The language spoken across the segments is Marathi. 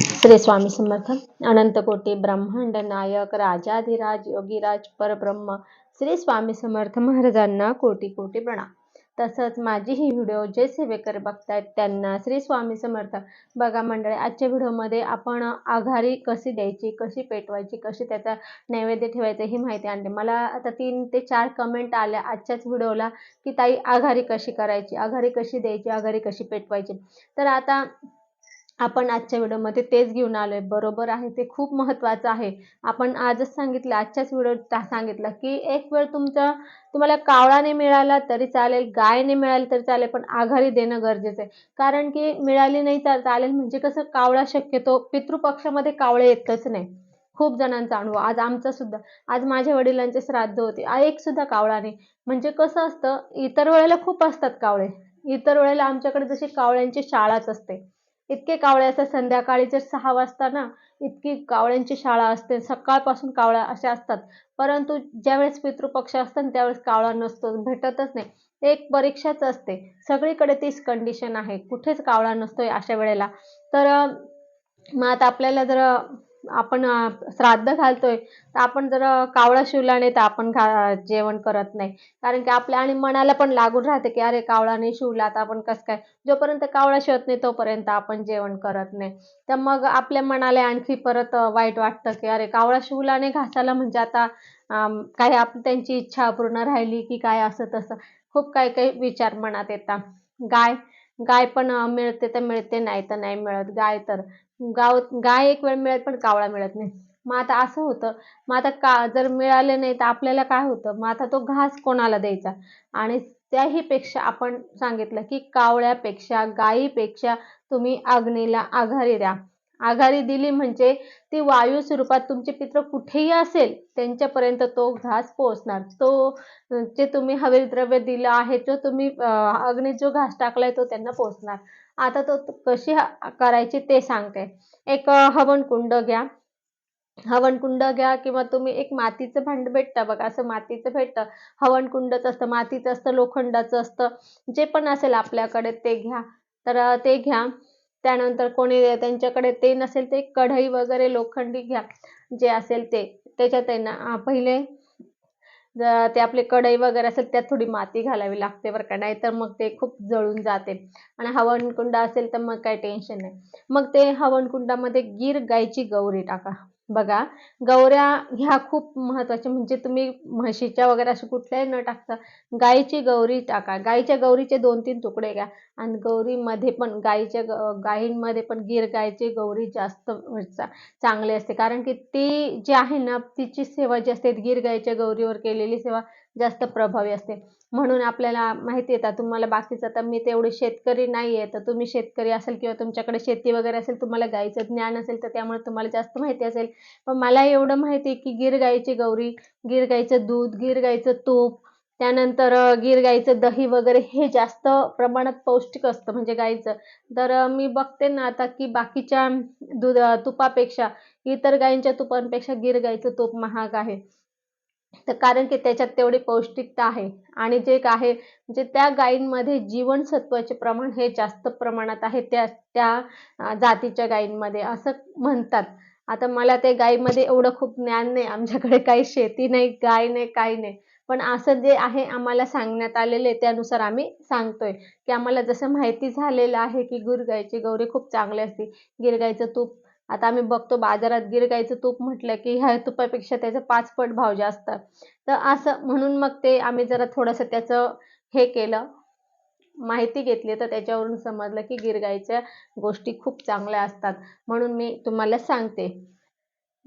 श्री स्वामी समर्थ अनंतकोटी ब्रह्मांड नायक राजाधिराज योगीराज परब्रह्म श्री स्वामी समर्थ महाराजांना कोटी कोटी प्रणाम. तसंच माझी ही व्हिडिओ जे सेवेकर बघतायत त्यांना श्री स्वामी समर्थ. बघा मंडळी आजच्या व्हिडिओमध्ये आपण आघारी कशी द्यायची कशी पेटवायची कशी त्याचा नैवेद्य ठेवायचं ही माहिती आणली. मला आता तीन ते चार कमेंट आल्या आजच्याच व्हिडिओला की ताई आघारी कशी करायची आघारी कशी द्यायची आघारी कशी पेटवायची. तर आता आपण आजच्या व्हिडिओमध्ये तेच घेऊन आलो आहे बरोबर आहे ते खूप महत्त्वाचं आहे. आपण आजच सांगितलं आजच्याच व्हिडिओत सांगितलं की एक वेळ तुमचा तुम्हाला कावळा नाही मिळाला तरी चालेल गाय नाही मिळाली तरी चालेल पण आघाडी देणं गरजेचं आहे. कारण की मिळाली नाही तर चालेल म्हणजे कसं कावळा शक्यतो पितृपक्षामध्ये कावळे येतच नाही. खूप जणांचा अनुभव. आज आमचा सुद्धा आज माझ्या वडिलांचे श्राद्ध होते. एक सुद्धा कावळा नाही. म्हणजे कसं असतं इतर वेळेला खूप असतात कावळे. इतर वेळेला आमच्याकडे जशी कावळ्यांची शाळाच असते. इतके कावळे असतात संध्याकाळी जर सहा वाजता ना इतकी कावळ्यांची शाळा असते सकाळपासून कावळ्या अशा असतात. परंतु ज्यावेळेस पितृपक्ष असतात त्यावेळेस कावळा नसतो भेटतच नाही. एक परीक्षाच असते. सगळीकडे तीच कंडिशन आहे. कुठेच कावळा नसतोय अशा वेळेला. तर मग आता आपल्याला जर आपण श्राद्ध घालतोय तर आपण जर कावळा शिवला नाही तर आपण जेवण करत नाही. कारण की आपल्या आणि मनाला पण लागून राहते की अरे कावळा नाही शिवला तर आपण कसं काय? जोपर्यंत कावळा शिवत नाही तोपर्यंत आपण जेवण करत नाही. तर मग आपल्या मनाला आणखी परत वाईट वाटतं की अरे कावळा शिवला नाही घासाला म्हणजे आता काही आप त्यांची इच्छा अपूर्ण राहिली की काय असं तसं? खूप काही काही विचार मनात येतात. गाय गाय पण मिळते तर मिळते नाही तर नाही मिळत. गाय तर गाव गाय एक वेळ मिळत पण कावळा मिळत नाही. मग आता असं होतं मग आता का जर मिळाले नाही तर आपल्याला काय होतं? मग आता तो घास कोणाला द्यायचा? आणि त्याही पेक्षा आपण सांगितलं की कावळ्यापेक्षा गायीपेक्षा तुम्ही अग्नीला आघारी द्या. आघारी दिली म्हणजे ती वायू स्वरूपात तुमचे पित्र कुठेही असेल त्यांच्यापर्यंत तो घास पोहोचणार. तो जे तुम्ही हरिद्रव्य दिलं आहे तो तुम्ही अग्नीत जो घास टाकलाय तो त्यांना पोहोचणार. आता तो कशी करायची ते सांगते. एक हवनकुंड घ्या. हवनकुंड घ्या किंवा तुम्ही एक मातीचं भांड भेटतं बघा. असं मातीचं भेटतं. हवनकुंडच असतं मातीचं असतं लोखंडाचं असतं. जे पण असेल आपल्याकडे ते घ्या. तर ते घ्या. त्यानंतर कोणी त्यांच्याकडे ते नसेल ते कढई वगैरे लोखंडी घ्या. जे असेल ते. त्याच्यात आहे ना पहिले ते आपले कढई वगैरे असेल त्यात थोडी माती घालावी लागते बरं का. नाहीतर मग ते खूप जळून जाते. आणि हवनकुंड असेल तर मग काही टेन्शन नाही. मग ते हवनकुंडामध्ये गीर गाईची गौरी टाका. बघा गौऱ्या ह्या खूप महत्त्वाच्या म्हणजे तुम्ही म्हशीच्या वगैरे अशी कुठल्याही न टाकता गायीची गौरी टाका. गायीच्या गौरीचे दोन तीन तुकडे घ्या. आणि गौरीमध्ये पण गायीच्या गायींमध्ये पण गिर गायची गौरी जास्त चांगली असते. कारण की ती जी आहे ना तिची सेवा जी असते गिर गायीच्या गौरीवर केलेली सेवा जास्त प्रभावी असते. म्हणून आपल्याला माहिती येतात तुम्हाला बाकीचं आता मी तेवढे शेतकरी नाही आहे तर तुम्ही शेतकरी असेल किंवा तुमच्याकडे शेती वगैरे असेल तुम्हाला गाईचं ज्ञान असेल तर त्यामुळे तुम्हाला जास्त माहिती असेल. पण मला एवढं माहिती आहे की गिर गाईची गौरी गिर गाईचं दूध गिर गाईचं तूप त्यानंतर गिर गाईचं दही वगैरे हे जास्त प्रमाणात पौष्टिक असतं म्हणजे गाईचं. तर मी बघते ना आता की बाकीच्या दूध तुपापेक्षा इतर गायींच्या तुपांपेक्षा गिर गाईचं तूप महाग आहे. तर कारण की त्याच्यात तेवढी पौष्टिकता आहे. आणि जे आहे म्हणजे त्या गायींमध्ये जीवनसत्वाचे प्रमाण हे जास्त प्रमाणात आहे. त्या त्या जातीच्या गायींमध्ये असं म्हणतात. आता मला ते गायीमध्ये एवढं खूप ज्ञान नाही. आमच्याकडे काही शेती नाही गाय नाही काही नाही. पण असं जे आहे आम्हाला सांगण्यात आलेले त्यानुसार आम्ही सांगतोय. की आम्हाला जसं माहिती झालेलं आहे की गुरगायची गौरी खूप चांगली असते. गिरगायचं तूप आता आम्ही बघतो बाजारात गिरगाईचं तूप म्हटलं की ह्या तुपापेक्षा त्याचं पाच पट भाव जास्त. तर असं म्हणून मग ते आम्ही जरा थोडंसं त्याचं हे केलं माहिती घेतली. तर त्याच्यावरून समजलं की गिरगाईच्या गोष्टी खूप चांगल्या असतात. म्हणून मी तुम्हाला सांगते.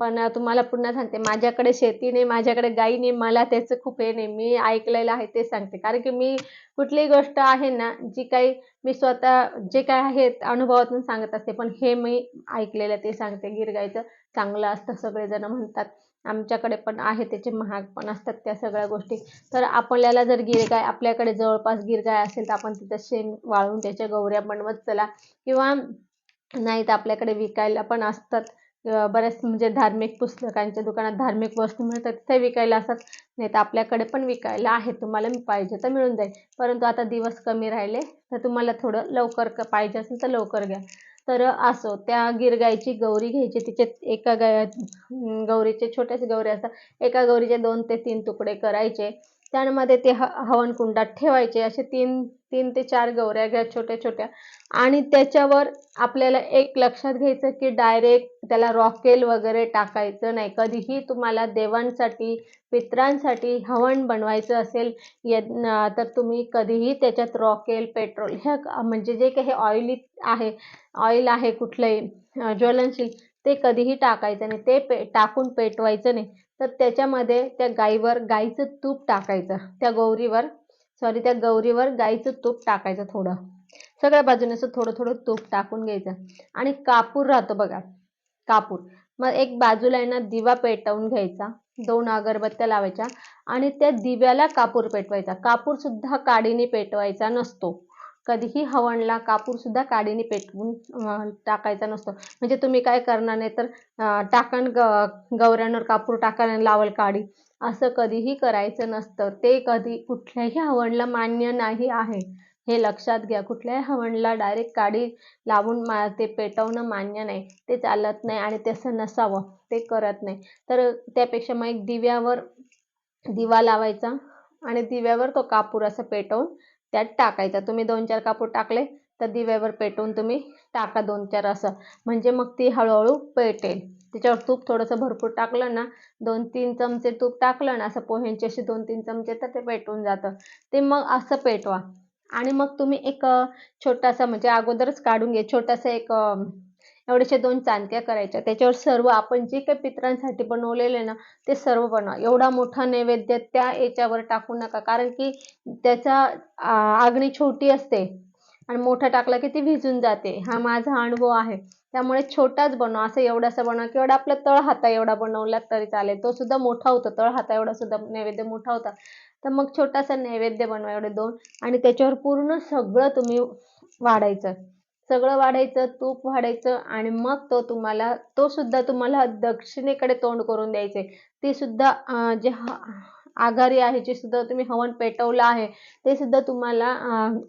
पण तुम्हाला पुन्हा सांगते माझ्याकडे शेती नाही माझ्याकडे गाई नाही मला त्याचं खूप हे नाही. मी ऐकलेलं आहे ते सांगते. कारण की मी कुठलीही गोष्ट आहे ना जी काही मी स्वतः जे काय आहे अनुभवातून सांगत असते. पण हे मी ऐकलेलं ते सांगते. गिर गाईचं चांगलं असतं सगळेजण म्हणतात. आमच्याकडे पण आहे त्याचे महाग पण असतात त्या सगळ्या गोष्टी. तर आपल्याला जर गिरगाय आपल्याकडे जवळपास गिरगाय असेल तर आपण तिथं शेण वाळून त्याच्या गौऱ्या बनवत चला. किंवा नाही तर आपल्याकडे विकायला पण असतात. बऱ्याच म्हणजे धार्मिक पुस्तकांच्या दुकानात धार्मिक वस्तू मिळतात ते विकायला असतात. नाही तर आपल्याकडे पण विकायला आहे तुम्हाला पाहिजे तर मिळून जाईल. परंतु आता दिवस कमी राहिले तर तुम्हाला थोडं लवकर पाहिजे असेल तर लवकर घ्या. तर असो त्या गिरगायची गौरी घ्यायची तिचे एका गाय गौरीचे छोटेसे गौरी असतात. एका गौरीचे दोन ते तीन तुकडे करायचे. त्यामध्ये ते ह हवन कुंडात ठेवायचे. असे तीन तीन ते चार गौऱ्या घ्या छोट्या छोट्या. आणि त्याच्यावर आपल्याला एक लक्षात घ्यायचं की डायरेक्ट त्याला रॉकेल वगैरे टाकायचं नाही. कधीही तुम्हाला देवांसाठी पित्रांसाठी हवन बनवायचं असेल तर तुम्ही कधीही त्याच्यात रॉकेल पेट्रोल ह्या म्हणजे जे काही ऑइली आहे ऑइल आहे कुठलंही ज्वलनशील ते कधीही टाकायचं नाही. ते पे टाकून पेटवायचं नाही. तर त्याच्यामध्ये त्या गाईवर गाईचं तूप टाकायचं. त्या गौरीवर सॉरी त्या गौरीवर गाईचं तूप टाकायचं थोडं. सगळ्या बाजूने असं थोडं थोडं तूप टाकून घ्यायचं. आणि कापूर राहतो बघा कापूर. मग एक बाजूला आहे ना दिवा पेटवून घ्यायचा. दोन अगरबत्त्या लावायच्या आणि त्या दिव्याला कापूर पेटवायचा. कापूर सुद्धा काडीने पेटवायचा नसतो. कधीही हवनला कापूर सुद्धा काडीने पेटवून टाकायचा नसतो. म्हणजे तुम्ही काय करणार नाही तर टाकण ग गौऱ्यांवर कापूर टाकायला लावल काडी. असं कधीही करायचं नसतं. ते कधी कुठल्याही हवनला मान्य नाही आहे. हे लक्षात घ्या. कुठल्याही हवनला डायरेक्ट काडी लावून मा ते पेटवणं मान्य नाही. ते चालत नाही आणि तसं नसावं. ते करत नाही. तर त्यापेक्षा मग एक दिव्यावर दिवा लावायचा आणि दिव्यावर तो कापूर असं पेटवून त्यात टाकायचा. तुम्ही दोन चार कापूर टाकले तर दिव्यावर पेटवून तुम्ही टाका दोन चार असं. म्हणजे मग ती हळूहळू पेटेल. त्याच्यावर तूप थोडंसं भरपूर टाकलं ना दोन तीन चमचे तूप टाकलं ना असं पोह्यांचे असे दोन तीन चमचे तर ते पेटून जातं. ते मग असं पेटवा. आणि मग तुम्ही एक छोटासा म्हणजे अगोदरच काढून घे छोटासा एक एवढ्याशा दोन चांदक्या करायच्या. त्याच्यावर सर्व आपण जे काही पित्रांसाठी बनवलेले ना ते सर्व बनवा. एवढा मोठा नैवेद्य त्या याच्यावर टाकू नका. कारण की त्याचा आग्नी छोटी असते आणि मोठा टाकला की ती भिजून जाते. हा माझा अनुभव आहे. त्यामुळे छोटाच बनवा. असं एवढासा बनवा किंवा आपला तळ हाता एवढा बनवला तरी चालेल. तो सुद्धा मोठा होता. तळ हाता एवढा सुद्धा नैवेद्य मोठा होता. तर मग छोटासा नैवेद्य बनवा एवढे दोन. आणि त्याच्यावर पूर्ण सगळं तुम्ही वाढायचं. सगळं वाढायचं तूप वाढायचं आणि मग तो तुम्हाला तो सुद्धा तुम्हाला दक्षिणेकडे तोंड करून द्यायचे. ती सुद्धा जे आघारी आहे जे सुद्धा तुम्ही हवन पेटवलं आहे ते सुद्धा तुम्हाला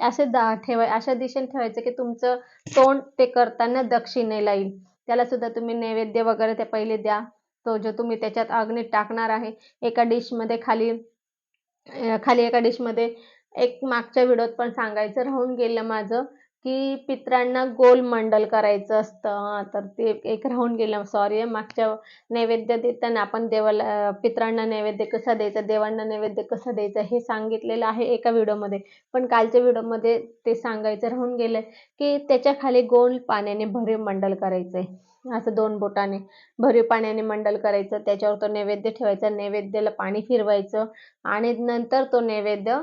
असे दा ठेवाय अशा दिशेने ठेवायचं की तुमचं तोंड ते करताना दक्षिणेला येईल त्याला सुद्धा तुम्ही नैवेद्य वगैरे ते पहिले द्या. तो जो तुम्ही त्याच्यात अग्नीत टाकणार आहे एका डिशमध्ये खाली खाली एका डिशमध्ये एक मागच्या व्हिडिओत पण सांगायचं राहून गेलं माझं. की पित्रांना गोल मंडल करायचं असतं. तर ते एक राहून गेलं. सॉरी मागच्या नैवेद्य देताना आपण देवाला पित्रांना नैवेद्य कसा द्यायचा देवांना नैवेद्य कसं द्यायचं हे सांगितलेलं आहे एका व्हिडिओमध्ये. पण कालच्या व्हिडिओमध्ये ते सांगायचं राहून गेलं की त्याच्याखाली गोल पाण्याने भरीव मंडल करायचं आहे असं दोन बोटाने भरीव पाण्याने मंडल करायचं. त्याच्यावर तो नैवेद्य ठेवायचा. नैवेद्याला पाणी फिरवायचं. आणि नंतर तो नैवेद्य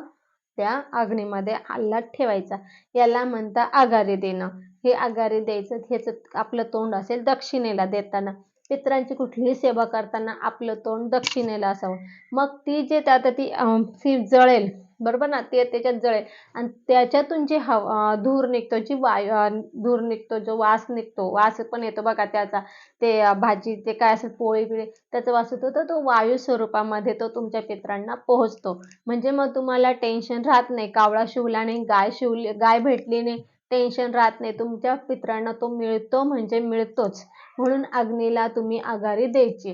त्या अग्नीमध्ये आल्हाद ठेवायचा. याला म्हणता आगारी देणं. हे आगारी द्यायचं ह्याचं आपलं तोंड असेल दक्षिणेला देताना. पित्रांची कुठलीही सेवा करताना आपलं तोंड दक्षिणेला असावं. मग ती जे त्यात ती जळेल. बरोबर ना? ते त्याच्यात जळेल. आणि त्याच्यातून जे हवा धूर निघतो जी वायू धूर निघतो जो वास निघतो वास पण येतो बघा त्याचा. ते भाजी ते काय असेल पोळी बिळी त्याचा वास येतो तर तो वायू स्वरूपामध्ये तो तुमच्या पित्रांना पोहोचतो. म्हणजे मग तुम्हाला टेन्शन राहत नाही. कावळा शिवला नाही गाय शिवली गाय भेटली नाही. टेन्शन राहत नाही. तुमच्या पित्रांना तो मिळतो म्हणजे मिळतोच. म्हणून अग्नीला तुम्ही आघारी द्यायची.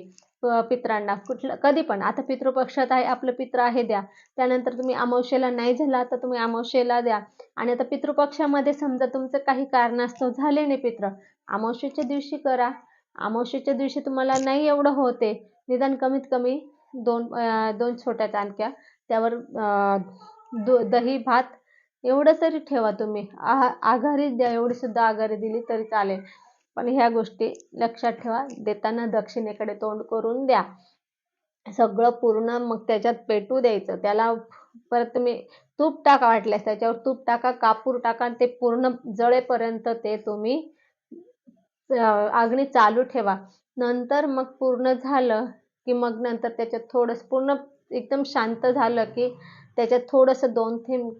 पित्रांना कुठलं कधी पण. आता पितृपक्षात आहे आपलं पित्र आहे द्या. त्यानंतर तुम्ही अमावशेला नाही झाला तर तुम्ही अमावशेला द्या. आणि आता पितृपक्षामध्ये समजा तुमचं काही कारणास्तव झाले नाही पित्र अमावशेच्या दिवशी करा. अमावशेच्या दिवशी तुम्हाला नाही एवढं होते. निदान कमीत कमी दोन दोन छोट्या चाणक्या त्यावर दु दही भात एवढं तरी ठेवा तुम्ही. आ आघारी द्या एवढी सुद्धा आघारी दिली तरी चालेल. पण ह्या गोष्टी लक्षात ठेवा. देताना दक्षिणेकडे तोंड करून द्या. सगळं पूर्ण मग त्याच्यात पेटू द्यायचं. त्याला परत तुम्ही तूप टाका वाटल्यास त्याच्यावर तूप टाका कापूर टाका ते पूर्ण जळेपर्यंत ते तुम्ही अग्नी चालू ठेवा. नंतर मग पूर्ण झालं की मग नंतर त्याच्यात थोडंसं पूर्ण एकदम शांत झालं की त्याच्यात थोडंसं दोन थेंब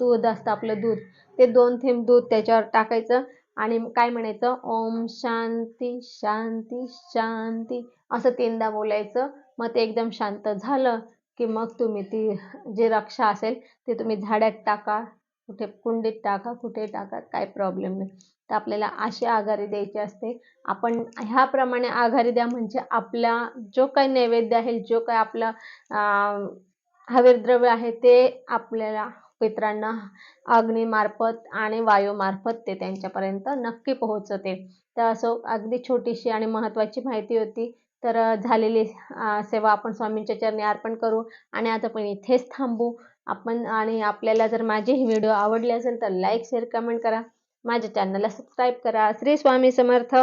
दूध असतं आपलं दूध. ते दोन थेंब दूध त्याच्यावर टाकायचं आणि काय म्हणायचं? ओम शांती शांती शांती. असं तीनदा बोलायचं. मग ते एकदम शांत झालं की मग तुम्ही ती जी रक्षा असेल ती तुम्ही झाड्यात टाका. कुठे कुंडीत टाका कुठे टाका काय प्रॉब्लेम नाही. तर आपल्याला अशी आघारी द्यायची असते. आपण ह्याप्रमाणे आघारी द्या म्हणजे आपला जो काही नैवेद्य आहे जो काही आपला हवेद्रव्य आहे ते आपल्याला पित्रांना अग्नीमार्फत आणि वायूमार्फत ते त्यांच्यापर्यंत नक्की पोहोचते. तर असो अगदी छोटीशी आणि महत्त्वाची माहिती होती. तर झालेली सेवा आपण स्वामींच्या चरणी अर्पण करू आणि आता पण इथेच थांबू. आपण आणि आपल्याला जर माझी ही व्हिडिओ आवडली असेल तर लाईक शेअर कमेंट करा. माझ्या चॅनलला सबस्क्राईब करा. श्री स्वामी समर्थ.